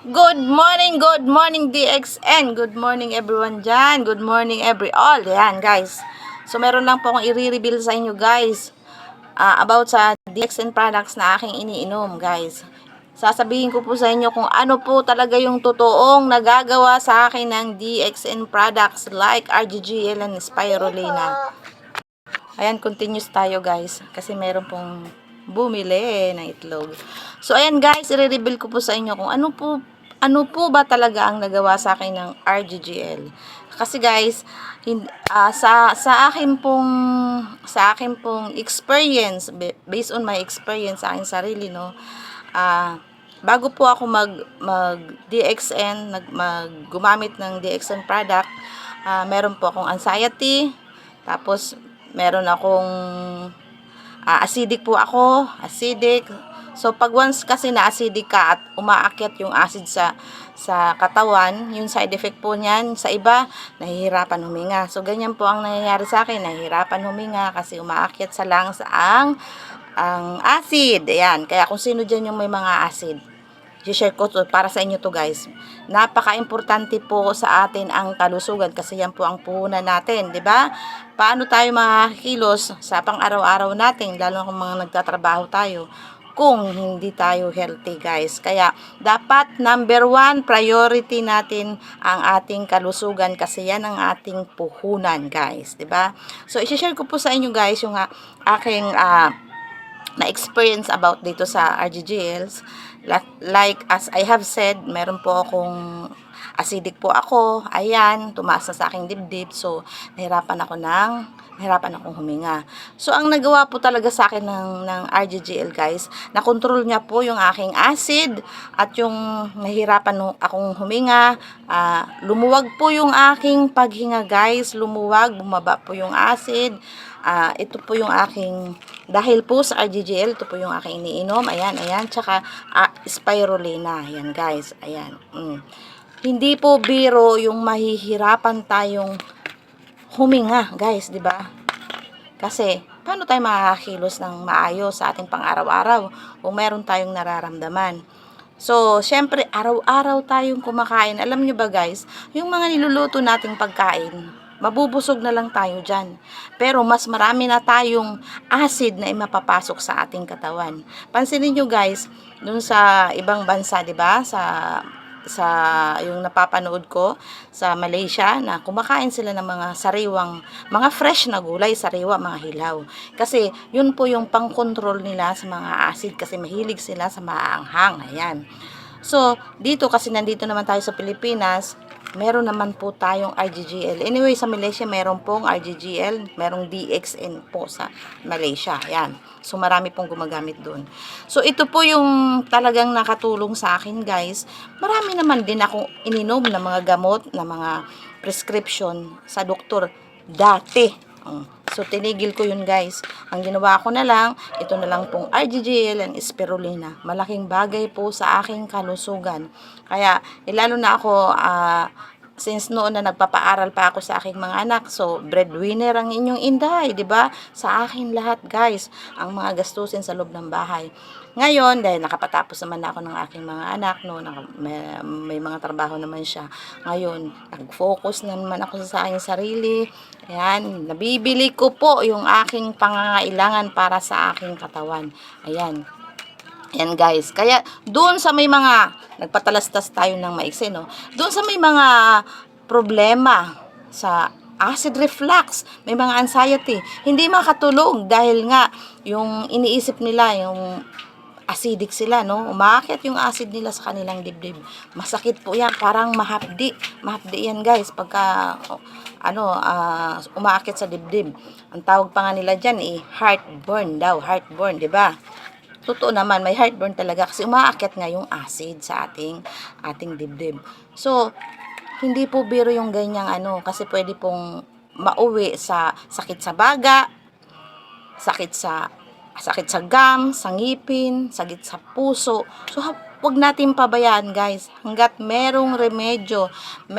Good morning, good morning DXN. Good morning everyone dyan. Good morning every all. Yan guys. So meron lang po akong i-reveal sa inyo guys. ah, about sa DXN products na aking iniinom guys. Sasabihin ko po sa inyo kung ano po talaga yung totoong nagagawa sa akin ng DXN products like RGGL and Spirulina. Ayan, continuous tayo guys. Kasi meron pong bumili ng itlog. So, ayan guys, i-reveal ko po sa inyo kung ano po, ano po ba talaga ang nagawa sa akin ng RGGL. Kasi guys, hin- ah, sa, sa akin pong, sa akin pong experience, ba- based on my experience sa aking sarili, no, ah, bago po ako mag, mag DXN, nag, mag, gumamit ng DXN product, ah, meron po akong anxiety, tapos meron akong ah, acidic po ako, acidic. So pag once kasi na acidic ka at umaakyat yung acid sa sa katawan, yung side effect po niyan sa iba, nahihirapan huminga. So ganyan po ang nangyayari sa akin, nahihirapan huminga kasi umaakyat sa lungs ang ang acid. Ayan, kaya kung sino diyan yung may mga acid, i-share ko to para sa inyo to guys. Napaka-importante po sa atin ang kalusugan kasi yan po ang puhunan natin, 'di ba? Paano tayo makakilos sa pang-araw-araw natin lalo kung mga nagtatrabaho tayo kung hindi tayo healthy guys. Kaya dapat number one priority natin ang ating kalusugan kasi yan ang ating puhunan guys, 'di ba? So i-share ko po sa inyo guys yung aking ah, na-experience about dito sa RGGLs. Like, as I have said, meron po akong acidic po ako. Ayan, tumaas na sa aking dibdib. So, nahirapan ako ng nahirapan akong huminga. So, ang nagawa po talaga sa akin ng, ng RGGL, guys, na-control niya po yung aking acid at yung nahirapan akong huminga. ah, lumuwag po yung aking paghinga, guys. Lumuwag, bumaba po yung acid. Ah, ito po yung aking dahil po sa RGGL, ito po yung aking iniinom. Ayan, ayan. Tsaka ah, spirulina. Ayan, guys. Ayan. Mm. Hindi po biro yung mahihirapan tayong huminga, guys, 'di ba? Kasi paano tayo makakakilos ng maayos sa ating pang-araw-araw kung meron tayong nararamdaman? So, syempre, araw-araw tayong kumakain. Alam nyo ba guys, yung mga niluluto nating pagkain, mabubusog na lang tayo dyan. Pero mas marami na tayong acid na imapapasok sa ating katawan. Pansinin nyo guys, dun sa ibang bansa, di ba? Sa sa yung napapanood ko sa Malaysia na kumakain sila ng mga sariwang mga fresh na gulay, sariwa, mga hilaw. Kasi yun po yung pang-control nila sa mga acid kasi mahilig sila sa maanghang. Ayan. So, dito kasi nandito naman tayo sa Pilipinas, meron naman po tayong RGGL. Anyway, sa Malaysia meron pong RGGL, merong DXN po sa Malaysia. Ayan. So, marami pong gumagamit doon. So, ito po yung talagang nakatulong sa akin, guys. Marami naman din akong ininom na mga gamot, na mga prescription sa doktor dati. Mm. So, tinigil ko yun, guys. Ang ginawa ko na lang, ito na lang pong RGGL and spirulina. Malaking bagay po sa aking kalusugan. Kaya, eh, lalo na ako, ah, since noon na nagpapaaral pa ako sa aking mga anak. So, breadwinner ang inyong inday, di ba? Sa akin lahat, guys, ang mga gastusin sa loob ng bahay. Ngayon, dahil nakapatapos naman ako ng aking mga anak, no, may, may mga trabaho naman siya. Ngayon, nag-focus na naman ako sa aking sarili. Ayan, nabibili ko po yung aking pangangailangan para sa aking katawan. Ayan, Yan guys. Kaya doon sa may mga nagpatalastas tayo ng maiksi no. Doon sa may mga problema sa acid reflux, may mga anxiety, hindi makatulog dahil nga yung iniisip nila yung acidic sila, no? Umaakit yung acid nila sa kanilang dibdib. Masakit po yan, parang mahapdi. Mahapdi yan, guys, pagka, ano, ah, umaakit sa dibdib. Ang tawag pa nga nila dyan, eh, heartburn daw, heartburn, di ba? Totoo naman, may heartburn talaga kasi umaakyat nga yung acid sa ating ating dibdib. So, hindi po biro yung ganyang ano kasi pwede pong mauwi sa sakit sa baga, sakit sa sakit sa gum, sa ngipin, sakit sa puso. So, wag natin pabayaan guys. Hanggat merong remedyo, may